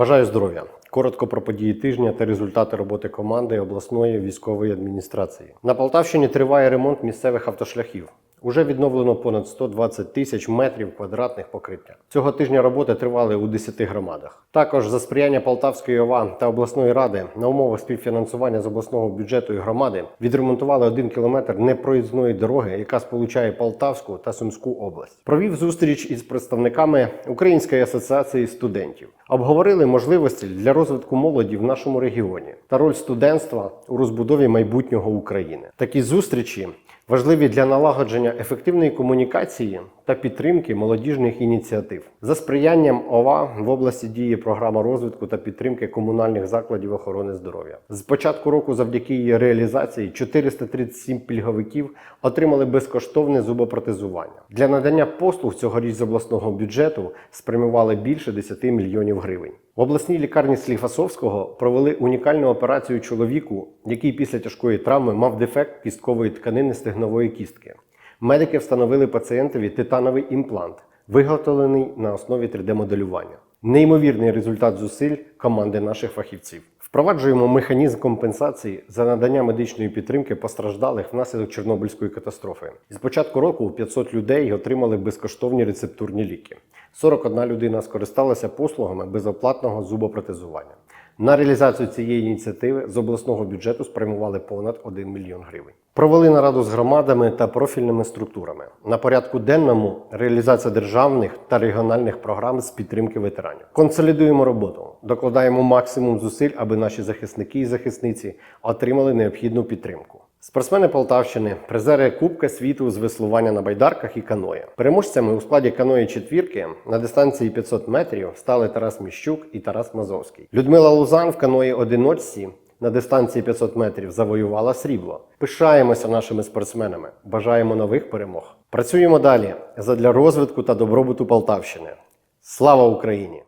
Бажаю здоров'я. Коротко про події тижня та результати роботи команди обласної військової адміністрації. На Полтавщині триває ремонт місцевих автошляхів. Уже відновлено понад 120 тисяч метрів квадратних покриття. Цього тижня роботи тривали у 10 громадах. Також за сприяння Полтавської ОВА та обласної ради на умовах співфінансування з обласного бюджету і громади відремонтували один кілометр непроїзної дороги, яка сполучає Полтавську та Сумську область. Провів зустріч із представниками Української асоціації студентів. Обговорили можливості для розвитку молоді в нашому регіоні та роль студентства у розбудові майбутнього України. Такі зустрічі важливі для налагодження ефективної комунікації та підтримки молодіжних ініціатив. За сприянням ОВА в області діє програма розвитку та підтримки комунальних закладів охорони здоров'я. З початку року, завдяки її реалізації, 437 пільговиків отримали безкоштовне зубопротезування. Для надання послуг цьогоріч з обласного бюджету спрямували більше 10 мільйонів гривень. В обласній лікарні Сліфасовського провели унікальну операцію чоловіку, який після тяжкої травми мав дефект кісткової тканини стегнової кістки. Медики встановили пацієнтові титановий імплант, виготовлений на основі 3D-моделювання. Неймовірний результат зусиль команди наших фахівців. Впроваджуємо механізм компенсації за надання медичної підтримки постраждалих внаслідок Чорнобильської катастрофи. З початку року 500 людей отримали безкоштовні рецептурні ліки. 41 людина скористалася послугами безоплатного зубопротезування. На реалізацію цієї ініціативи з обласного бюджету спрямували понад 1 мільйон гривень. Провели нараду з громадами та профільними структурами. На порядку денному реалізація державних та регіональних програм з підтримки ветеранів. Консолідуємо роботу, докладаємо максимум зусиль, аби наші захисники і захисниці отримали необхідну підтримку. Спортсмени Полтавщини, призери Кубка світу з веслування на байдарках і каної. Переможцями у складі каної четвірки на дистанції 500 метрів стали Тарас Міщук і Тарас Мазовський. Людмила Лузан в каної одиночці на дистанції 500 метрів завоювала срібло. Пишаємося нашими спортсменами. Бажаємо нових перемог. Працюємо далі задля розвитку та добробуту Полтавщини. Слава Україні!